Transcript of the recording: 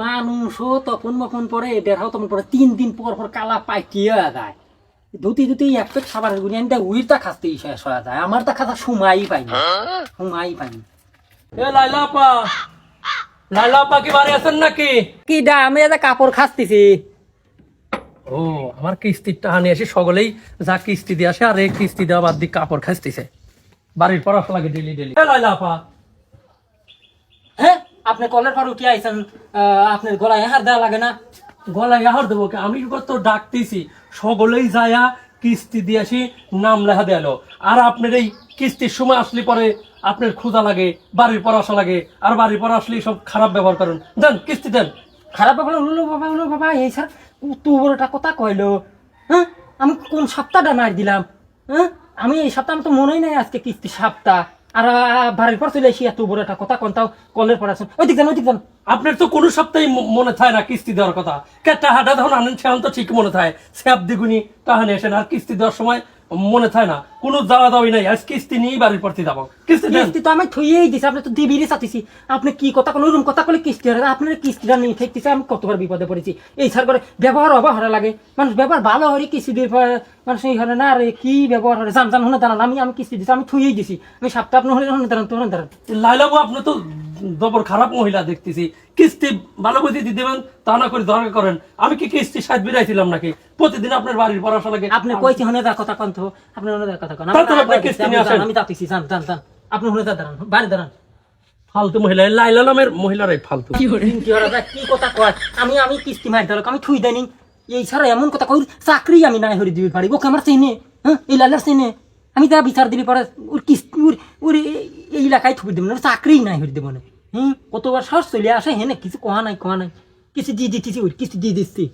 মানুষও তখন মখন পরে দেড়াও তখন পরে তিন দিন পর পর কালা পাইটিয়ে যায়। ধুতি ধুতি এক পেট খাবারের গুলি আনতে উইরটা খাসতেই শেষ হয়ে যায়। আমার তা খাতা সময়ই পাইনি সময়ই পাইনি এ লাইলা আপা লাইলা আপা কি বাড়ি আছেন নাকি? কি ডা আমি এটা কাপড় খাসতেছি। ও আমার কিস্তির টাকা নিয়ে সকলেই যা কিস্তি দিয়ে আসে আর এই কিস্তি দেওয়া বাদ দিয়ে কাপড় খাইতেছে বাড়ির পর লাগে ডেলি ডেলি এ লাইলা আপা হ্যাঁ আপনি কলের পর উঠে আইছেন আপনার গলায় হার দেওয়া লাগে না। গলায় আহার দেবো? আমি কত ডাকতেছি। সকলেই যায়া কিস্তি দিয়ে আসি, নাম লেখা দেল আর আপনার এই কিস্তির সময় আসলে পরে আপনার ক্ষুধা লাগে, বাড়ির পর আসা লাগে। আর বাড়ির পর আসলে সব খারাপ ব্যবহার করেন। দেন, কিস্তি দেন। খারাপ ব্যবহার উলো বাবা উলো বাবা, এই স্যার, তু বড়টা কথা কইলো। হ্যাঁ? আমি কোন সপ্তাহটা মার দিলাম। হ্যাঁ? আমি এই সপ্তাহ আমার তো মনেই নাই আজকে কিস্তি সপ্তাহ। আর, বাড়ির পর চলে আসি, এত বড় একটা কথা কোন কলের পর আসুন। ওই দিক যান ওই দিক যান। আপনার তো কোনো সপ্তাহে মনে থাকে না কিস্তি দেওয়ার কথা। কে টাহাটা ধরুন আনেন, সেখান তো ঠিক মনে থাকে স্যাপ দ্বিগুনি তাহানে এসেন আর কিস্তি দেওয়ার সময় মনে থাকে না। কোনো দাওয়া দাওয়াই নাই। আজ কিস্তি নিয়েই বাড়ির পড়তে যাব। কিস্তি কিস্তি তো আমি থইয়েই দিছি। আপনি তো দিবিরই চাতিছি। আপনি কি কথা কোন? রুম কথা কলে কিস্তি হারে আপনার কিস্তিটা নিয়ে ঠেকতেছে। আমি কতবার বিপদে পড়েছি। এই স্যার করে ব্যবহার অবহার লাগে। মানুষ ব্যবহার ভালো হরে কিস্তি দিয়ে পরে মানুষ এই হরে না রে কি ব্যবহার হরে জান জান হনে দাঁড়ান। আমি আমি কিস্তি দিছি। আমি থইয়েই দিছি। আমি সপ্তাহ আপনি হলে হনে দাঁড়ান তো হনে দাঁড়ান। লাইলাবু আপনি তো দবর খারাপ মহিলা দেখতেছি। কিস্তি ভালো বুঝি দেবেন তা না করে দরকার করেন। আমি কি কিস্তি সাত বিরাইছিলাম নাকি? প্রতিদিন আপনার বাড়ির পর লাগে। আপনি কইছি হনে দা কথা কন তো। আপনি হনে দা কথা কন। আপনি কিস্তি নিয়ে আসেন। আমি যাতেছি জান জান জান আপনি হনে দা দাঁড়ান বাড়ি দাঁড়ান। ফালতু মহিলা লাইলা নামের মহিলারাই ফালতু। কি হরে? দা, কি কথা কয়? আমি আমি কিস্তি মার দিলাম আমি থুই দেনি এই ছাড়া এমন কথা কই চাকরি আমি নাই হরি দিবি পারি ওকে আমার চেনে হ্যাঁ? এই লালার চেনে। আমি তা বিচার দিলি পরে ওর কিস্তি ওর ওর এই- এলাকায় থুবি দেবো না ওর চাকরি নাই হরি দেবো না। হুম? কতবার সস চলে আসে হেনে কিছু কোয়া নাই কোয়া নাই। কিছু দিয়ে দিতেছি কিছু দিয়ে দিচ্ছি